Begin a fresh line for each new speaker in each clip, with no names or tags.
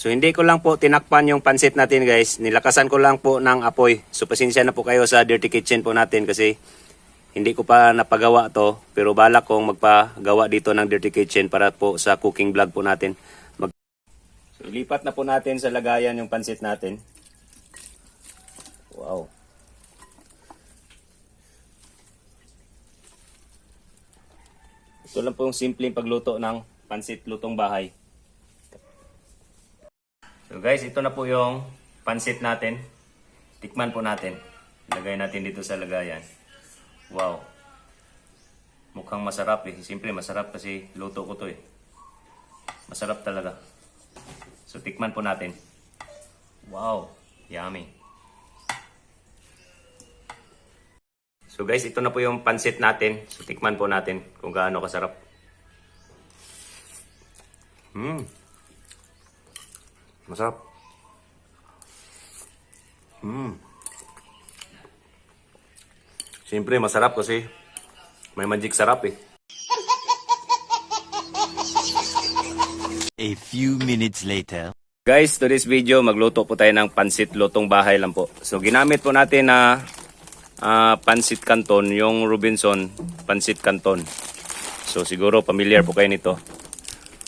So hindi ko lang po tinakpan yung pansit natin guys. Nilakasan ko lang po ng apoy. So pasensya na po kayo sa dirty kitchen po natin kasi hindi ko pa napagawa to. Pero balak kong magpagawa dito ng dirty kitchen para po sa cooking vlog po natin. Mag so ilipat na po natin sa lagayan yung pansit natin. Wow. Ito lang po yung simpleng pagluto ng pansit lutong bahay. So guys, ito na po yung pansit natin. Tikman po natin. Lagay natin dito sa lagayan. Wow. Mukhang masarap eh. Siyempre masarap kasi luto ko to eh. Masarap talaga. So tikman po natin. Wow. Yummy. So guys, ito na po yung pansit natin. So tikman po natin kung gaano kasarap. Hmm. Masarap. Hmm. Siyempre, masarap kasi may magic sarap eh.
A few minutes later.
Guys, to this video, magluto po tayo ng pansit lutong bahay lang po. So, ginamit po natin na ah, pansit canton, yung Robinson pansit canton. So, siguro familiar po kayo nito.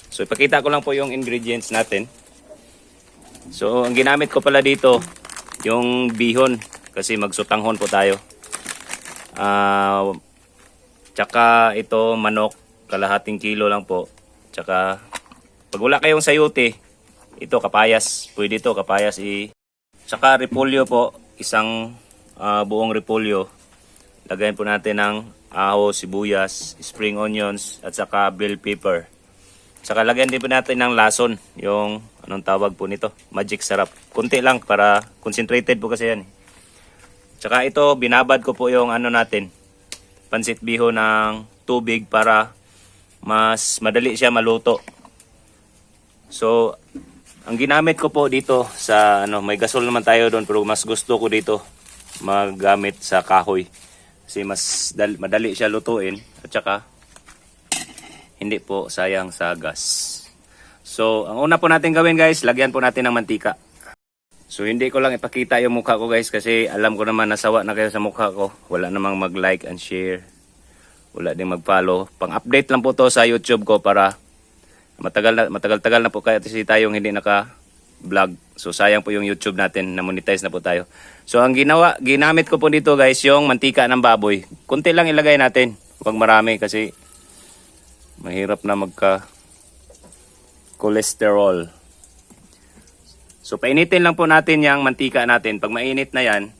So, ipakita ko lang po yung ingredients natin. So, ang ginamit ko pala dito, yung bihon. Kasi magsutanghon po tayo. Ah, tsaka ito, manok, kalahating kilo lang po. Tsaka, pag wala kayong sayote, ito kapayas. Pwede ito kapayas i... Tsaka repolyo po, isang ah, buong repolyo. Lagayan po natin ng aho, sibuyas, spring onions, at saka bell pepper. Saka lagyan din po natin ng lason, yung anong tawag po nito, magic sarap. Kunti lang para concentrated po kasi yan. eh. Tsaka ito, binabad ko po yung ano natin, pansit biho ng tubig para mas madali siya maluto. So, ang ginamit ko po dito sa ano, may gasol naman tayo doon pero mas gusto ko dito magamit sa kahoy. Kasi mas dal- madali siya lutuin at saka hindi po sayang sa gas. So, ang una po natin gawin guys, lagyan po natin ng mantika. So, hindi ko lang ipakita yung mukha ko guys kasi alam ko naman nasawa na kayo sa mukha ko. Wala namang mag-like and share. Wala din mag-follow. Pang-update lang po to sa YouTube ko para matagal na matagal-tagal na po kaya kasi tayong hindi naka vlog. So sayang po yung YouTube natin na monetize na po tayo. So ang ginawa ginamit ko po dito guys yung mantika ng baboy. Kunti lang ilagay natin. Huwag marami kasi mahirap na magka cholesterol. So painitin lang po natin yung mantika natin. Pag mainit na yan,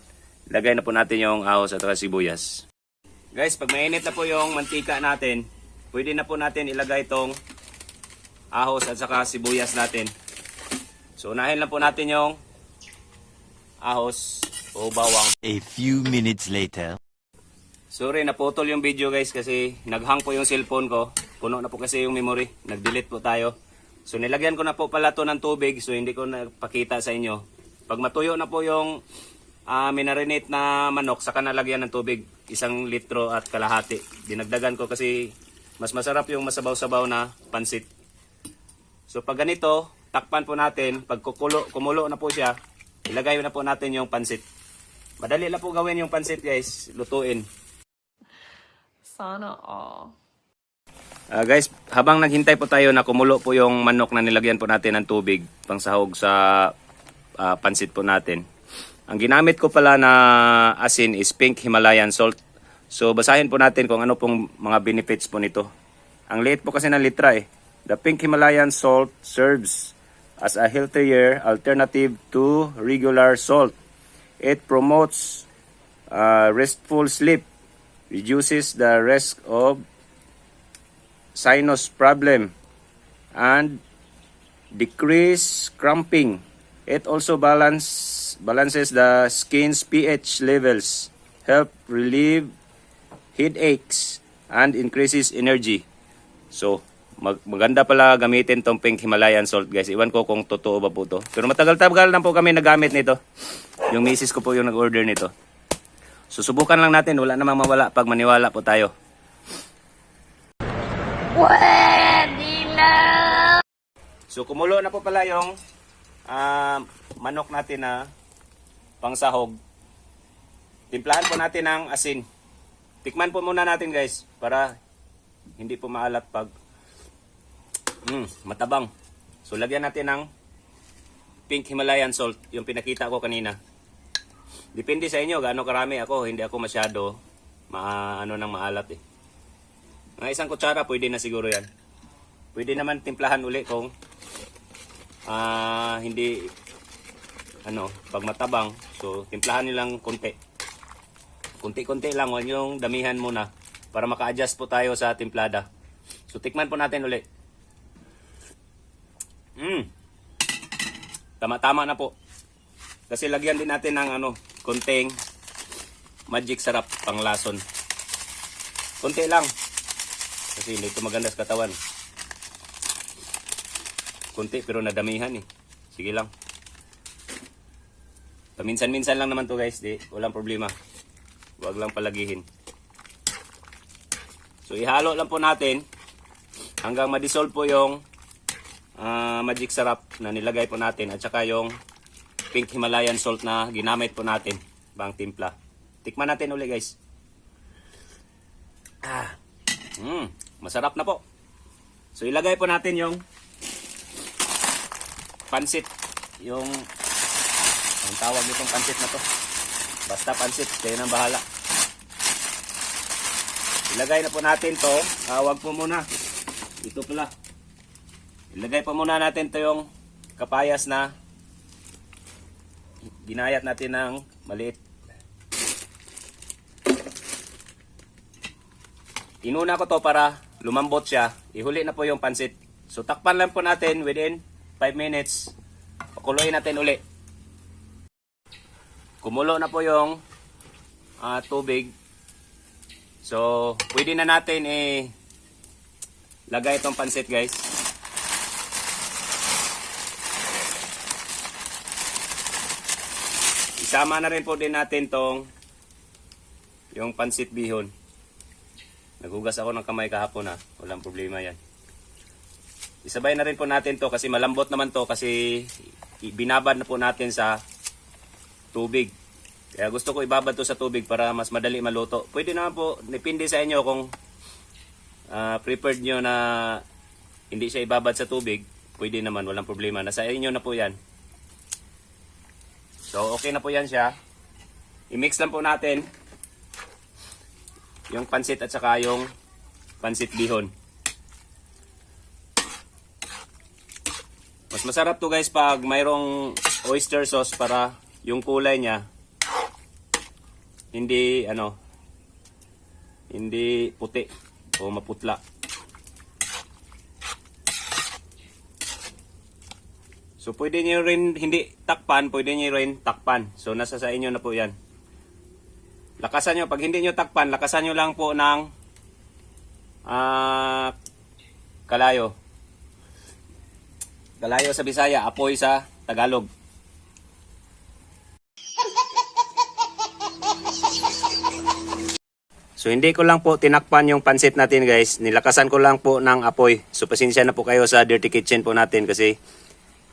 lagay na po natin yung ahos at sibuyas. Guys, pag mainit na po yung mantika natin, pwede na po natin ilagay itong ahos at saka sibuyas natin. So unahin lang po natin yung ahos o bawang.
A few minutes later.
Sorry, naputol yung video guys kasi naghang po yung cellphone ko. Puno na po kasi yung memory. Nag-delete po tayo. So nilagyan ko na po pala to ng tubig so hindi ko napakita sa inyo. Pag matuyo na po yung uh, minarinate na manok, saka nalagyan ng tubig. Isang litro at kalahati. Dinagdagan ko kasi mas masarap yung masabaw-sabaw na pansit. So pag ganito, takpan po natin. Pag kukulo, kumulo na po siya, ilagay na po natin yung pansit. Madali lang po gawin yung pansit guys. Lutuin.
Sana all.
Ah, guys, habang naghintay po tayo na kumulo po yung manok na nilagyan po natin ng tubig pang sahog sa ah, pansit po natin. Ang ginamit ko pala na asin is pink Himalayan salt. So basahin po natin kung ano pong mga benefits po nito. Ang liit po kasi ng litra eh. The pink Himalayan salt serves as a healthier alternative to regular salt. It promotes uh, restful sleep, reduces the risk of sinus problem and decrease cramping. It also balance balances the skin's pH levels, help relieve headaches and increases energy. So, mag maganda pala gamitin tong pink Himalayan salt guys. Iwan ko kung totoo ba po to. Pero matagal-tagal na po kami nagamit nito. Yung misis ko po yung nag-order nito. Susubukan lang natin. Wala namang mawala pag maniwala po tayo. So kumulo na po pala yung ah, manok natin na pangsahog. Timplahan po natin ng asin. Tikman po muna natin guys para hindi po maalat pag mm, matabang. So lagyan natin ng pink Himalayan salt, yung pinakita ko kanina. Depende sa inyo gaano karami ako, hindi ako masyado ma ano nang maalat eh. Mga isang kutsara pwede na siguro 'yan. Pwede naman timplahan uli kung ah hindi ano, pag matabang, so timplahan nilang konti. Kunti-kunti lang, huwag yung damihan muna para maka-adjust po tayo sa timplada. So tikman po natin uli. Mm. Tama-tama na po. Kasi lagyan din natin ng ano, konting magic sarap pang lason. Kunti lang. Kasi ito maganda sa katawan. Kunti pero nadamihan eh. Sige lang. Paminsan-minsan lang naman to guys, di walang problema. Huwag lang palagihin. So ihalo lang po natin hanggang ma-dissolve po yung ah, magic sarap na nilagay po natin at saka yung pink Himalayan salt na ginamit po natin bang timpla. Tikman natin uli guys. Ah. Mm, masarap na po. So ilagay po natin yung pansit, yung ang tawag nitong pansit na to. Basta pansit, kayo nang bahala. Ilagay na po natin to. Ah, wag po muna. Ito pala. Ilagay po muna natin to yung kapayas na ginayat natin ng maliit. Inuna ko to para lumambot siya. Ihuli na po yung pansit. So takpan lang po natin within 5 minutes. Pakuloyin natin uli. Kumulo na po yung ah, tubig. So, pwede na natin eh lagay itong pansit guys. Isama na rin po din natin tong yung pansit bihon. Naghugas ako ng kamay kahapon ha. Walang problema yan. Isabay na rin po natin to kasi malambot naman to kasi binabad na po natin sa tubig. Kaya gusto ko ibabad to sa tubig para mas madali maluto. Pwede naman po, depende sa inyo kung ah, preferred nyo na hindi siya ibabad sa tubig. Pwede naman, walang problema. Nasa inyo na po yan. So, okay na po yan siya. I-mix lang po natin yung pansit at saka yung pansit bihon. Mas masarap to guys pag mayroong oyster sauce para yung kulay niya hindi ano hindi puti o maputla. So pwede niyo rin hindi takpan, pwede niyo rin takpan. So nasa sa inyo na po 'yan. Lakasan nyo, pag hindi nyo takpan, lakasan nyo lang po ng ah kalayo. Kalayo sa Bisaya, apoy sa Tagalog. So hindi ko lang po tinakpan yung pansit natin guys. Nilakasan ko lang po ng apoy. So pasensya na po kayo sa dirty kitchen po natin kasi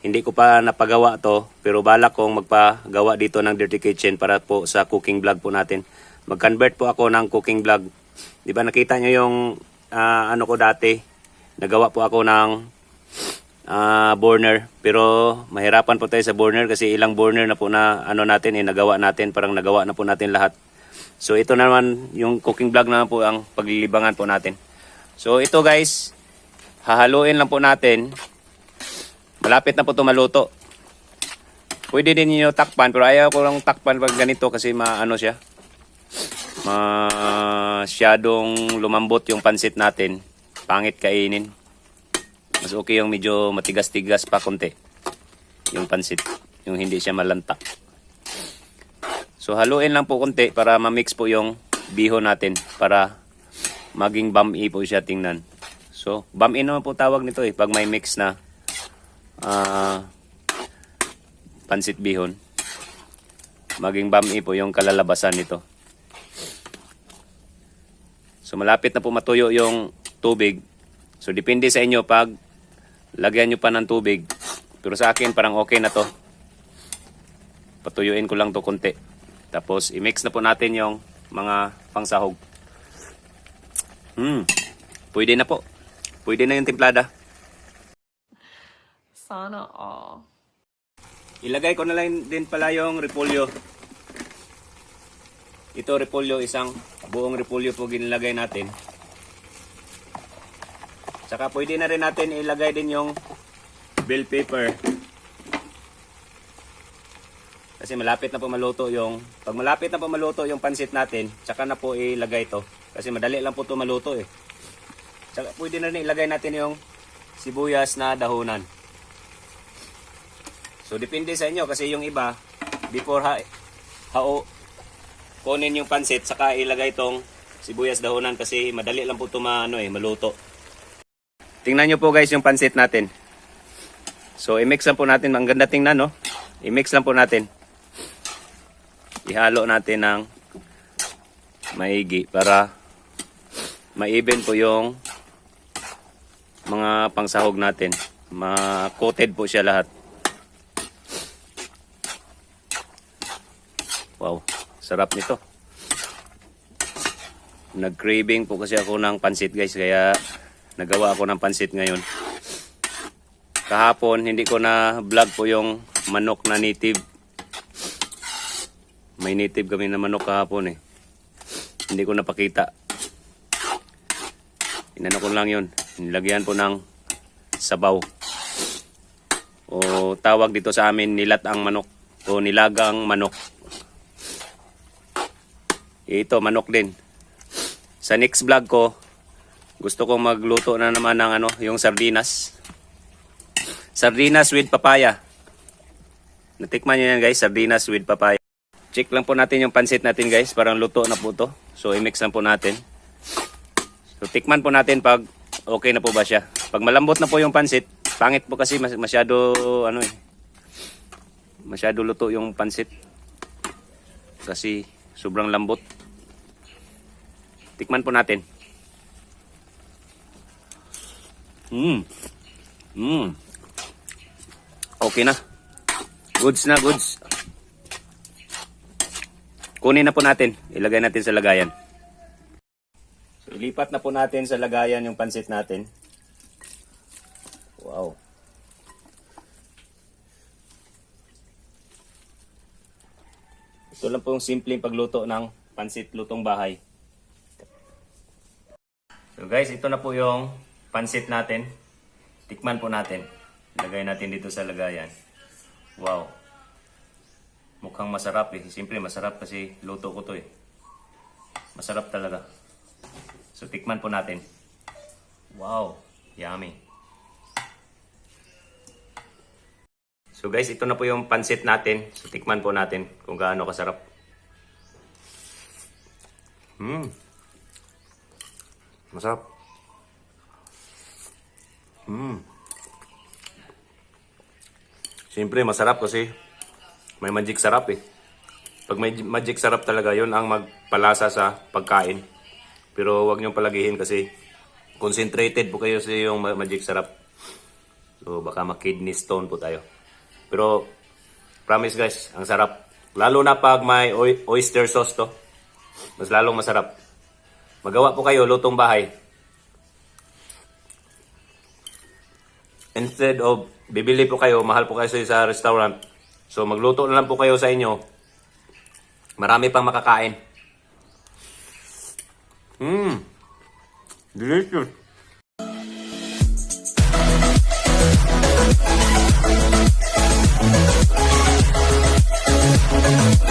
hindi ko pa napagawa to. Pero balak kong magpagawa dito ng dirty kitchen para po sa cooking vlog po natin. Mag-convert po ako ng cooking vlog. Di ba nakita nyo yung ah, ano ko dati? Nagawa po ako ng ah, burner. Pero mahirapan po tayo sa burner kasi ilang burner na po na ano natin eh, nagawa natin. Parang nagawa na po natin lahat. So ito naman yung cooking vlog naman po ang paglilibangan po natin. So ito guys, hahaluin lang po natin. Malapit na po ito maluto. Pwede din niyo takpan pero ayaw ko lang takpan pag ganito kasi maano siya. Masyadong lumambot yung pansit natin. Pangit kainin. Mas okay yung medyo matigas-tigas pa konti. Yung pansit. Yung hindi siya malantak. So haluin lang po konti para ma-mix po yung bihon natin para maging bami po siya tingnan. So bami naman po tawag nito eh pag may mix na ah, pansit bihon. Maging bami po yung kalalabasan nito. So malapit na po matuyo yung tubig. So depende sa inyo pag lagyan nyo pa ng tubig. Pero sa akin, parang okay na to. Patuyuin ko lang to konti. Tapos, i-mix na po natin yung mga pangsahog. Hmm. Pwede na po. Pwede na yung timplada.
Sana all.
Ilagay ko na lang din pala yung repolyo. Ito repolyo, isang buong repolyo po ginilagay natin. Tsaka pwede na rin natin ilagay din yung bell pepper. Kasi malapit na po maluto yung, pag malapit na po maluto yung pansit natin, tsaka na po ilagay to. Kasi madali lang po to maluto eh. Tsaka pwede na rin ilagay natin yung sibuyas na dahunan. So depende sa inyo kasi yung iba before ha hao kunin yung pansit saka ilagay tong sibuyas dahonan kasi madali lang po ito ma, ano, eh, maluto. Tingnan nyo po guys yung pansit natin. So i-mix lang po natin. Ang ganda tingnan no. I-mix lang po natin. Ihalo natin ng maigi para ma-even po yung mga pangsahog natin. Ma-coated po siya lahat. Wow, sarap nito. Nag-craving po kasi ako ng pansit guys, kaya nagawa ako ng pansit ngayon. Kahapon, hindi ko na vlog po yung manok na native. May native kami na manok kahapon eh. Hindi ko napakita. Inano ko lang yun. Nilagyan po ng sabaw. O tawag dito sa amin, nilat ang manok. O nilagang manok. Ito, manok din. Sa next vlog ko, gusto kong magluto na naman ng ano, yung sardinas. Sardinas with papaya. Natikman nyo yan guys, sardinas with papaya. Check lang po natin yung pansit natin guys, parang luto na po to. So i-mix lang po natin. So tikman po natin pag okay na po ba siya. Pag malambot na po yung pansit, pangit po kasi mas- masyado ano eh. Masyado luto yung pansit. Kasi sobrang lambot. Tikman po natin. Mm. Mm. Okay na. Goods na, goods. Kunin na po natin. Ilagay natin sa lagayan. So, ilipat na po natin sa lagayan yung pansit natin. Wow. Ito lang po yung simpleng pagluto ng pansit lutong bahay. So guys, ito na po yung pansit natin. Tikman po natin. Lagay natin dito sa lagayan. Wow. Mukhang masarap eh. Simple masarap kasi luto ko to eh. Masarap talaga. So tikman po natin. Wow. Yummy. So guys, ito na po yung pansit natin. So tikman po natin kung gaano kasarap. Hmm. Masarap. Hmm. Siyempre, masarap kasi may magic sarap eh. Pag may magic sarap talaga, yon ang magpalasa sa pagkain. Pero wag niyong palagihin kasi concentrated po kayo sa yung ma- magic sarap. So baka ma-kidney stone po tayo. Pero promise guys, ang sarap. Lalo na pag may oy- oyster sauce to. Mas lalong masarap. Magawa po kayo lutong bahay. Instead of bibili po kayo, mahal po kayo sa restaurant. So magluto na lang po kayo sa inyo. Marami pang makakain. Mmm. Delicious. Thank you.